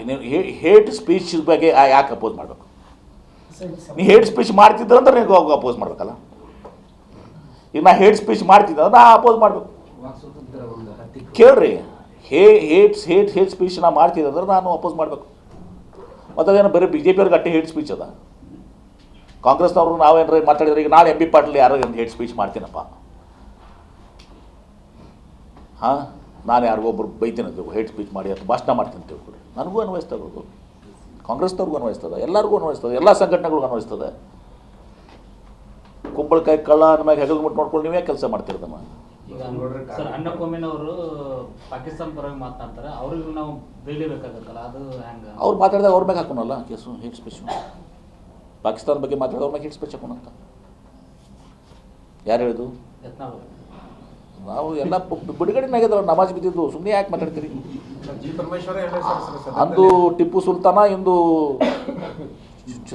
ಯಾಕೆ ನೀವು hate speech ಬಗ್ಗೆ ಯಾಕೆ ಅಪೋಸ್ ಮಾಡಬೇಕು? ನೀ ಹೇಟ್ ಸ್ಪೀಚ್ ಮಾಡ್ತಿದ್ರಂದ್ರೆ ನೀವು ಅಪೋಸ್ ಮಾಡ್ಬೇಕಲ್ಲ? ಈಗ ನಾ ಹೇಟ್ ಸ್ಪೀಚ್ ಮಾಡ್ತಿದ್ದೆ ನಾ ಅಪೋಸ್ ಮಾಡಬೇಕು. ಕೇಳ್ರಿ ಹೇ ಹೇಟ್ ಹೇಟ್ ಹೇಟ್ ಸ್ಪೀಚ್ ನಾ ಮಾಡ್ತಿದ್ದೆ ಅಂದ್ರೆ ನಾನು ಅಪೋಸ್ ಮಾಡಬೇಕು. ಮತ್ತು ಅದೇನೋ ಬರೀ ಬಿ ಜೆ ಪಿಯವ್ರಿಗೆ ಅಟ್ಟೆ ಹೇಟ್ ಸ್ಪೀಚ್ ಅದ? ಕಾಂಗ್ರೆಸ್ನವ್ರು ನಾವೇನಾರ ಮಾತಾಡಿದ್ರೆ ಈಗ ನಾಳೆ ಎಂ ಬಿ ಪಾಟೀಲ್ ಯಾರೋ ಹೇಟ್ ಸ್ಪೀಚ್ ಮಾಡ್ತೀನಪ್ಪ. ಹಾಂ? ನಾನು ಯಾರಿಗೊಬ್ಬರು ಬೈತೀನಿ ಅಂತ ಹೇಟ್ ಸ್ಪೀಚ್ ಮಾಡಿ ಅಂತ ಭಾಷಣ ಮಾಡ್ತೀನಿ ಅಂತ ತಿಳ್ಕೊಡಿ ನನಗೂ ಅನ್ವಯಿಸ್ತದೆ ಅದು. ಕಾಂಗ್ರೆಸ್ನವ್ರಿಗೂ ಅನ್ವಯಿಸ್ತದೆ ಎಲ್ಲರಿಗೂ ಅನ್ವಯಿಸ್ತದೆ ಎಲ್ಲ ಸಂಘಟನೆಗಳಿಗೂ ಅನ್ವಯಿಸ್ತದೆ. ಕುಂಬಳಕಾಯಿ ಕಳ್ಳ ನಮಗೆ ಹೆಗಲು ಮುಟ್ಟು ನೋಡ್ಕೊಂಡು ನೀವೇ ಕೆಲಸ ಮಾಡ್ತಿರ್ದಮ್ಮ ಈಗ ಸರ್ ಅಣ್ಣಕೊಮ್ಮಿನವರು ಪಾಕಿಸ್ತಾನ ಪರವಾಗಿ ಮಾತನಾಡ್ತಾರೆ ಅವ್ರಿಗೂ ನಾವು ಬೆಳಿಬೇಕಾಗತ್ತಲ್ಲ ಅದು ಹ್ಯಾಂಗ? ಅವ್ರು ಮಾತಾಡಿದಾಗ ಅವ್ರ ಮ್ಯಾಗೆ ಹಾಕೋಣಲ್ಲ ಕೇಸು ಹೇಟ್ ಸ್ಪೀಚ್ ಪಾಕಿಸ್ತಾನ ಬಗ್ಗೆ ಮಾತಾಡಿದ ಅವ್ರ ಮ್ಯಾಗೆ ಹೇಟ್ ಸ್ಪೀಚ್ ಹಾಕೋಣಂತ ಯಾರು ಹೇಳಿದು? ನಾವು ಎಲ್ಲ ಬಿಡುಗಡೆನಾಗಿದ್ದಲ್ಲ ನಮಾಜ್ ಬಿದ್ದಿದ್ದು ಸುಮ್ಮನೆ ಯಾಕೆ ಮಾತಾಡ್ತೀರಿ? ಅಂದು ಟಿಪ್ಪು ಸುಲ್ತಾನ ಇಂದು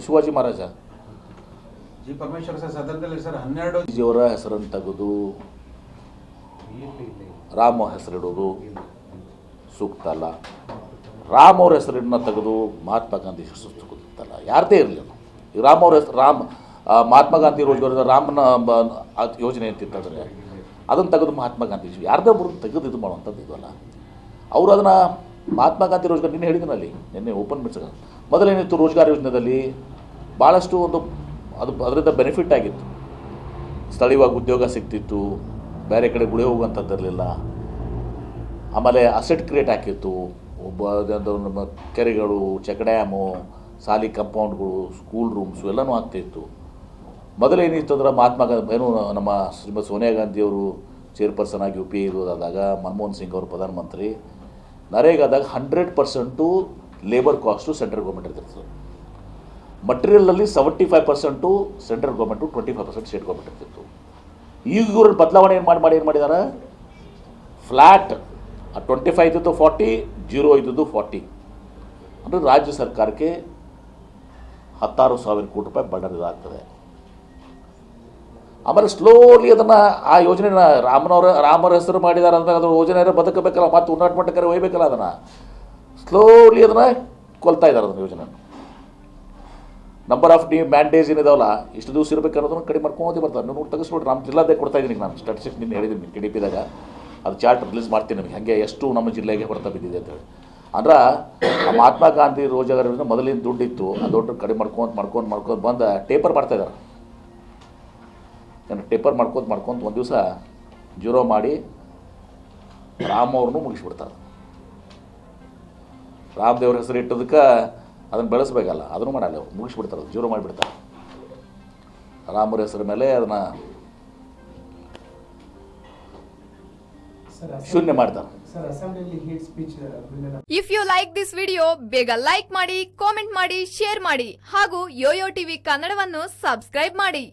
ಶಿವಾಜಿ ಮಹಾರಾಜ. ಜಿ ಪರಮೇಶ್ವರ ಸರ್ ಸದನದಲ್ಲಿ ಸರ್ ಹನ್ನೆರಡು ಜಿಯವರ ಹೆಸರನ್ನು ತೆಗೆದು ರಾಮ ಹೆಸರಿಡೋದು. ಸೂಕ್ತ ಅಲ್ಲ. ರಾಮ್ ಅವ್ರ ಹೆಸರಿನ ತೆಗೆದು ಮಹಾತ್ಮ ಗಾಂಧಿ ಹೆಸರು ಅಲ್ಲ ಯಾರದೇ ಇರಲಿ ಈಗ ರಾಮ್ ಅವ್ರ ಹೆಸರು ರಾಮ್ ಮಹಾತ್ಮ ಗಾಂಧಿ ರೋಜ್ಗಾರ ರಾಮನ ಯೋಜನೆ ಅಂತಿತ್ತಂದರೆ ಅದನ್ನು ತೆಗೆದು ಮಹಾತ್ಮ ಗಾಂಧೀಜಿ ಯಾರದೇ ಒಬ್ಬರು ತೆಗೆದು ಇದು ಮಾಡುವಂಥದ್ದು ಇದಲ್ಲ ಅವರು ಅದನ್ನು ಮಹಾತ್ಮ ಗಾಂಧಿ ರೋಜ್ಗಾರ್ ನಿನ್ನೆ ಹೇಳಿದನಲ್ಲಿ ನಿನ್ನೆ ಓಪನ್ ಮಿಟ್ಸ್ ಮೊದಲೇನಿತ್ತು ರೋಜ್ಗಾರ್ ಯೋಜನೆಯಲ್ಲಿ ಭಾಳಷ್ಟು ಒಂದು ಅದು ಅದರಿಂದ ಬೆನಿಫಿಟ್ ಆಗಿತ್ತು. ಸ್ಥಳೀಯವಾಗಿ ಉದ್ಯೋಗ ಸಿಗ್ತಿತ್ತು, ಬೇರೆ ಕಡೆ ಗುಳೆ ಹೋಗುವಂಥದ್ದಿರಲಿಲ್ಲ ಆಮೇಲೆ ಅಸೆಟ್ ಕ್ರಿಯೇಟ್ ಆಗಿತ್ತು ಒಬ್ಬ ನಮ್ಮ ಕೆರೆಗಳು ಚೆಕ್ ಡ್ಯಾಮು, ಸಾಲಿ ಕಂಪೌಂಡ್ಗಳು ಸ್ಕೂಲ್ ರೂಮ್ಸು ಎಲ್ಲನೂ ಆಗ್ತಾಯಿತ್ತು ಮೊದಲೇನಿತ್ತು ಅಂದ್ರೆ ಮಹಾತ್ಮ ಗಾಂಧಿ, ಏನು ನಮ್ಮ ಶ್ರೀಮತಿ ಸೋನಿಯಾ ಗಾಂಧಿಯವರು ಚೇರ್ಪರ್ಸನ್ ಆಗಿ ಯು ಪಿ ಇರೋದಾದಾಗ ಮನಮೋಹನ್ ಸಿಂಗ್ ಅವರು ಪ್ರಧಾನಮಂತ್ರಿ ನರೇಗಾದಾಗ hundred percent labour cost central government ಇರ್ತಿತ್ತು ಮಟೀರಿಯಲಲ್ಲಿ seventy five percent central government twenty five percent state government ಇರ್ತಿತ್ತು ಈಗ ಇವರು ಬದಲಾವಣೆ ಏನು ಮಾಡಿ ಮಾಡಿ, ಏನು ಮಾಡಿದ್ದಾರೆ ಫ್ಲ್ಯಾಟ್ ಟ್ವೆಂಟಿ ಫೈವ್ ಇದ್ದದ್ದು ಫಾರ್ಟಿ ಜೀರೋ ಇದ್ದದ್ದು ಫಾರ್ಟಿ ಅಂದರೆ ರಾಜ್ಯ ಸರ್ಕಾರಕ್ಕೆ ಹತ್ತಾರು ಸಾವಿರ ಕೋಟಿ ರೂಪಾಯಿ ಬಡ್ಡರ್ ಇದಾಗ್ತದೆ ಆಮೇಲೆ ಸ್ಲೋಲಿ ಅದನ್ನು ಆ ಯೋಜನೆನ ರಾಮನವರ, ರಾಮರ ಹೆಸರು ಮಾಡಿದಾರೆ ಅಂದಾಗ ಅದು ಯೋಜನೆ ಬದುಕಬೇಕಲ್ಲ, ಮತ್ತು ಉನ್ನಾಟ ಮಟ್ಟಕ್ಕೆ ಒಯ್ಬೇಕಲ್ಲ ಅದನ್ನು. ಸ್ಲೋಲಿ ಅದನ್ನು ಕೊಲ್ತಾ ಇದ್ದಾರೆ ಅದನ್ನು ಯೋಜನೆ. ನಂಬರ್ ಆಫ್ ಡಿ ಮ್ಯಾಂಡೇಜ್ ಏನಿದಾವಲ್ಲ, ಇಷ್ಟು ದಿವಸ ಇರಬೇಕು ಅನ್ನೋದನ್ನು ಕಡಿಮೆ ಮಾಡ್ಕೊಂಡು ಬರ್ತಾರೆ. ನೀವು ನೋಡಿ ತೆಗೆಸ್ಬಿಡ್ರಿ ನಮ್ಮ ಜಿಲ್ಲಾದೇ ಕೊಡ್ತಾ ಇದ್ದೀನಿ ನಾನು. ಸ್ಟಾಟಿಸ್ಟಿಕ್ಸ್ ನಿನ್ನೆ ಹೇಳಿದ್ದೀನಿ ಟಿ ಡಿ ಅದು ಚಾರ್ಟ್ ರಿಲೀಸ್ ಮಾಡ್ತೀನಿ ನಿಮಗೆ. ಹಾಗೆ ಎಷ್ಟು ನಮ್ಮ ಜಿಲ್ಲೆಗೆ ಬರ್ತಾ ಬಿದ್ದಿದೆ ಅಂತೇಳಿ ಅಂದ್ರೆ ಮಹಾತ್ಮ ಗಾಂಧಿ ರೋಜಗಾರದಿಂದ ಮೊದಲಿನ ದುಡ್ಡಿತ್ತು, ಆ ದುಡ್ಡು ಕಡಿಮೆ ಮಾಡ್ಕೊಂತ ಮಾಡ್ಕೊಂಡು ಮಾಡ್ಕೊಂಡು ಬಂದು ಟೇಪರ್ ಮಾಡ್ತಾ ಇದ್ದಾರೆ ಏನು ಟೇಪರ್ ಮಾಡ್ಕೊತ ಮಾಡ್ಕೊತ ಒಂದು ದಿವಸ ಜೀರೋ ಮಾಡಿ ರಾಮ್ ಅವ್ರನ್ನೂ ಮುಗಿಸ್ಬಿಡ್ತಾರೆ. ರಾಮದೇವ್ರ ಹೆಸರು ಇಟ್ಟದಕ್ಕೆ ಅದನ್ನು ಬೆಳೆಸ್ಬೇಕಲ್ಲ ಅದನ್ನು ಮಾಡಲ್ಲ ಅವ್ರು ಮುಗಿಸ್ಬಿಡ್ತಾರೆ ಅದು ಜೀರೋ ಮಾಡಿಬಿಡ್ತಾರೆ. ರಾಮರ ಹೆಸರ ಮೇಲೆ ಅದನ್ನು ಶೂನ್ಯ ಮಾಡ್ತಾರೆ. ಸರ್ ಅಸೆಂಬ್ಲಿಯಲ್ಲಿ hate speech if you like this video ಬೇಗ ಲೈಕ್ ಮಾಡಿ ಕಾಮೆಂಟ್ ಮಾಡಿ ಶೇರ್ ಮಾಡಿ ಹಾಗೂ ಯೋಯೋ ಟಿವಿ ಕನ್ನಡವನ್ನು ಸಬ್ಸ್ಕ್ರೈಬ್ ಮಾಡಿ.